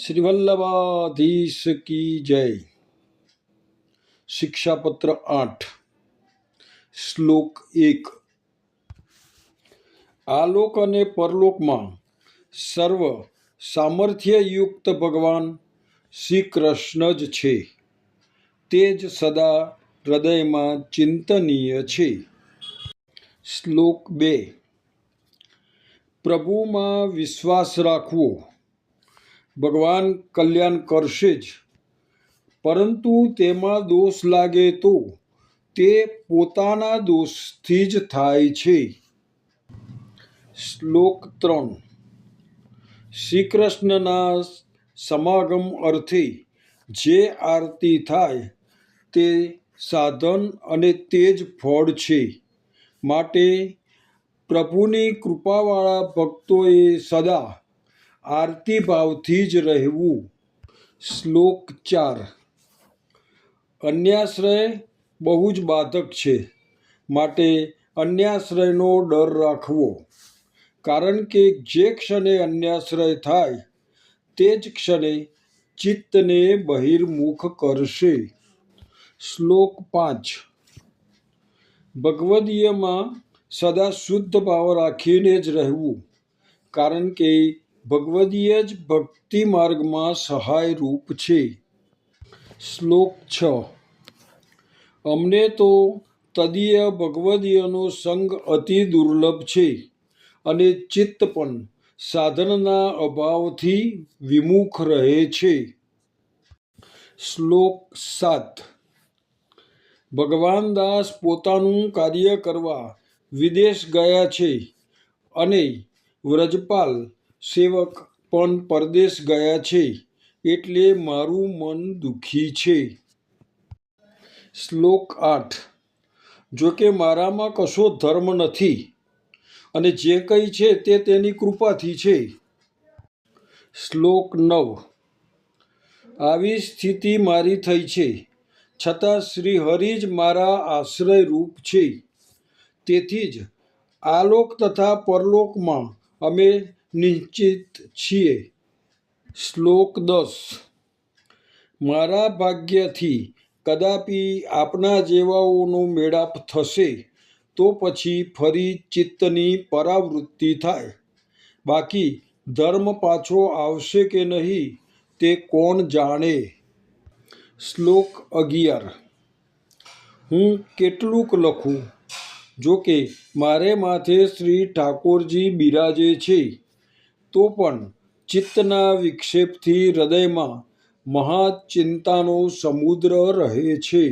શ્રી વલ્લભાધીશ કી જય શિક્ષાપત્ર આઠ શ્લોક એક આલોક અને પરલોકમાં સર્વ સામર્થ્યયુક્ત ભગવાન શ્રી કૃષ્ણ જ છે તે જ સદા હૃદયમાં ચિંતનીય છે શ્લોક બે પ્રભુમાં વિશ્વાસ રાખવો ભગવાન કલ્યાણ કરશે જ. પરંતુ તેમાં દોષ લાગે તો તે પોતાના દોષથી જ થાય છે. શ્લોક ત્રણ. શ્રી કૃષ્ણના સમાગમ અર્થે જે આરતી થાય તે સાધન અને તે જ ફળ છે. માટે પ્રભુની કૃપાવાળા ભક્તોએ સદા આરતી ભાવથી જ રહેવું. શ્લોક ચાર. અન્યાશ્રય બહુ જ બાધક છે. માટે અન્યાશ્રયનો ડર રાખવો. કારણ કે જે ક્ષણે અન્યાશ્રય થાય, તે જ ક્ષણે ચિત્તને બહિર્મુખ કરશે. શ્લોક પાંચ. ભગવદીયમાં સદા શુદ્ધ ભાવ રાખીને જ રહેવું. કારણ કે ભગવદીય જ ભક્તિ માર્ગમાં સહાયરૂપ છે. શ્લોક છ. અમને તો તદીય ભગવદીયનો સંગ અતિ દુર્લભ છે અને ચિત્ત પણ સાધનના અભાવથી વિમુખ રહે છે. શ્લોક સાત. ભગવાન દાસ પોતાનું કાર્ય કરવા વિદેશ ગયા છે અને વ્રજપાલ સેવક પણ પરદેશ ગયા છે, એટલે મારું મન દુઃખી છે. શ્લોક આઠ. જોકે મારામાં કશો ધર્મ નથી, અને જે કંઈ છે તે તેની કૃપાથી છે. શ્લોક નવ. આવી સ્થિતિ મારી થઈ છે, છતાં શ્રી હરિ જ મારા આશ્રય રૂપ છે. તેથી જ આલોક તથા પરલોકમાં અમે નિશ્ચિત છીએ. શ્લોક દસ. મારા ભાગ્યથી કદાપી આપના જેવાઓનો મેળાપ થશે, તો પછી ફરી ચિત્તની પરાવૃત્તિ થાય. બાકી ધર્મ પાછો આવશે કે નહીં, તે કોણ જાણે? શ્લોક અગિયાર. હું કેટલુંક લખું? જોકે મારે માથે શ્રી ઠાકોરજી બિરાજે છે. તો પણ ચિત્તના વિક્ષેપથી હૃદયમાં મહાચિંતાનો સમુદ્ર રહે છે.